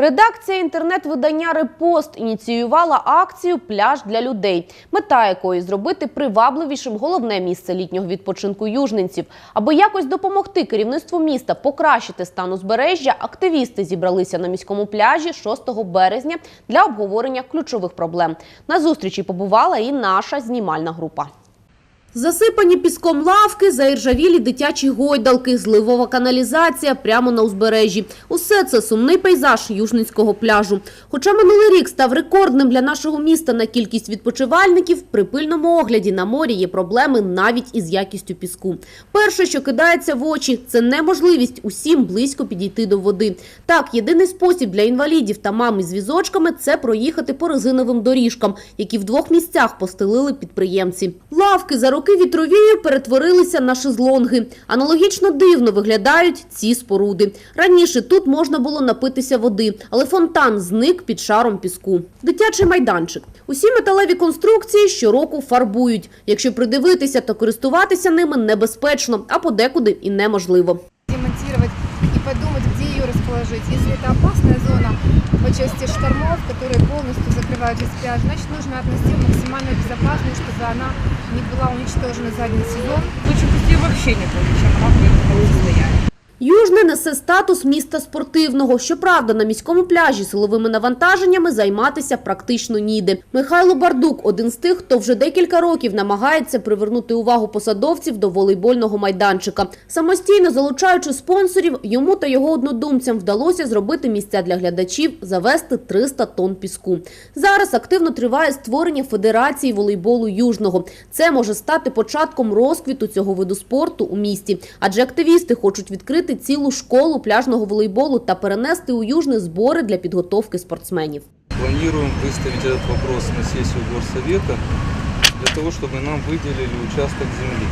Редакція інтернет-видання Репост ініціювала акцію Пляж для людей, мета якої зробити привабливішим головне місце літнього відпочинку южненців. Аби якось допомогти керівництву міста покращити стан узбережжя, активісти зібралися на міському пляжі 6 березня для обговорення ключових проблем. На зустрічі побувала і наша знімальна група. Засипані піском лавки, заіржавілі дитячі гойдалки, зливова каналізація прямо на узбережжі. Усе це сумний пейзаж Южницького пляжу. Хоча минулий рік став рекордним для нашого міста на кількість відпочивальників, при пильному огляді на морі є проблеми навіть із якістю піску. Перше, що кидається в очі, це неможливість усім близько підійти до води. Так, єдиний спосіб для інвалідів та мам із візочками – це проїхати по резиновим доріжкам, які в двох місцях постелили підприємці. Лавки за роки вітровію перетворилися на шезлонги. Аналогічно дивно виглядають ці споруди. Раніше тут можна було напитися води, але фонтан зник під шаром піску. Дитячий майданчик. Усі металеві конструкції щороку фарбують. Якщо придивитися, то користуватися ними небезпечно, а подекуди і неможливо. Расположить. Если это опасная зона по части штормов, которые полностью закрывают весь пляж, значит нужно отнести в максимально безопасную, чтобы она не была уничтожена за один сезон. Лучше пусть ее вообще не будет, чем в состоянии. Южне несе статус міста спортивного. Щоправда, на міському пляжі силовими навантаженнями займатися практично ніде. Михайло Бардук – один з тих, хто вже декілька років намагається привернути увагу посадовців до волейбольного майданчика. Самостійно залучаючи спонсорів, йому та його однодумцям вдалося зробити місця для глядачів, завести 300 тонн піску. Зараз активно триває створення Федерації волейболу Южного. Це може стати початком розквіту цього виду спорту у місті, адже активісти хочуть відкрити цілу школу пляжного волейболу та перенести у Южне збори для підготовки спортсменів. Планируем выставить этот вопрос на сессию горсовета для того, чтобы нам выделили участок земли.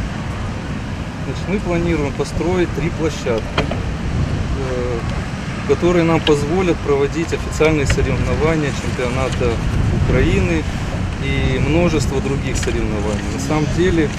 Значит, мы планируем построить три площадки, э, которые нам позволят проводить официальные соревнования чемпионата Украины и множество других соревнований. На самом деле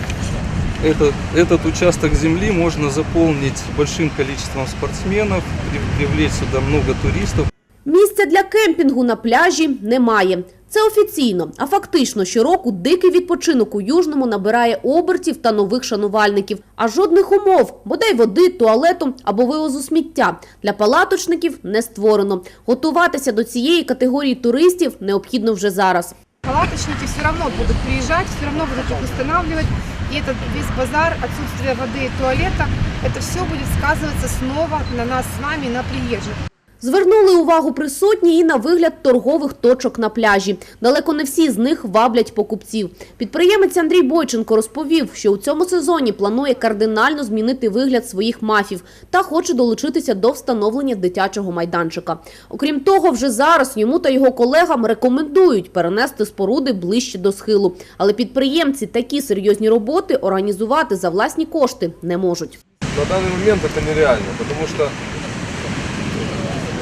этот, этот участок земли можно заполнить большим количеством спортсменов, при- привлечь сюда много туристов. Місця для кемпінгу на пляжі немає. Це офіційно, а фактично щороку дикий відпочинок у Южному набирає обертів та нових шанувальників. А жодних умов, бодай води, туалету або вивозу сміття для палаточників не створено. Готуватися до цієї категорії туристів необхідно вже зараз. Палаточники все равно будут приезжать, все равно будут их устанавливать. И этот весь базар, отсутствие воды и туалета, это все будет сказываться снова на нас с вами, на приезжих. Звернули увагу присутні і на вигляд торгових точок на пляжі. Далеко не всі з них ваблять покупців. Підприємець Андрій Бойченко розповів, що у цьому сезоні планує кардинально змінити вигляд своїх мафів та хоче долучитися до встановлення дитячого майданчика. Окрім того, вже зараз йому та його колегам рекомендують перенести споруди ближче до схилу. Але підприємці такі серйозні роботи організувати за власні кошти не можуть. На данный момент это нереально, потому что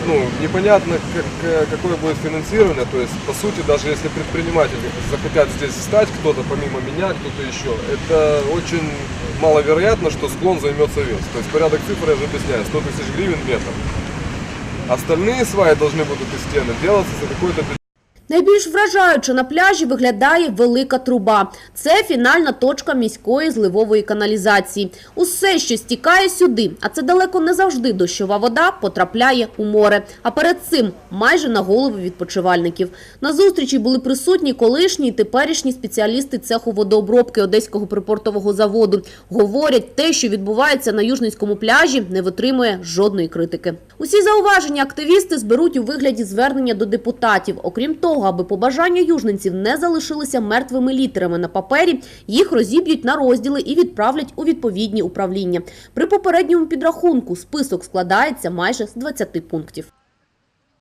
ну, непонятно, как, э, какое будет финансирование. То есть, по сути, даже если предприниматели захотят здесь встать, кто-то помимо меня, кто-то еще, это очень маловероятно, что склон займется вес. То есть порядок цифр я же объясняю, 100 тысяч гривен метр. Остальные сваи должны будут из стены делаться за какой-то бюджет. Найбільш вражаюче на пляжі виглядає велика труба. Це фінальна точка міської зливової каналізації. Усе, що стікає сюди, а це далеко не завжди дощова вода, потрапляє у море. А перед цим майже на голови відпочивальників. На зустрічі були присутні колишні і теперішні спеціалісти цеху водообробки Одеського припортового заводу. Говорять, те, що відбувається на Южницькому пляжі, не витримує жодної критики. Усі зауваження активісти зберуть у вигляді звернення до депутатів. Окрім того, аби побажання южненців не залишилися мертвими літерами на папері, їх розіб'ють на розділи і відправлять у відповідні управління. При попередньому підрахунку список складається майже з 20 пунктів.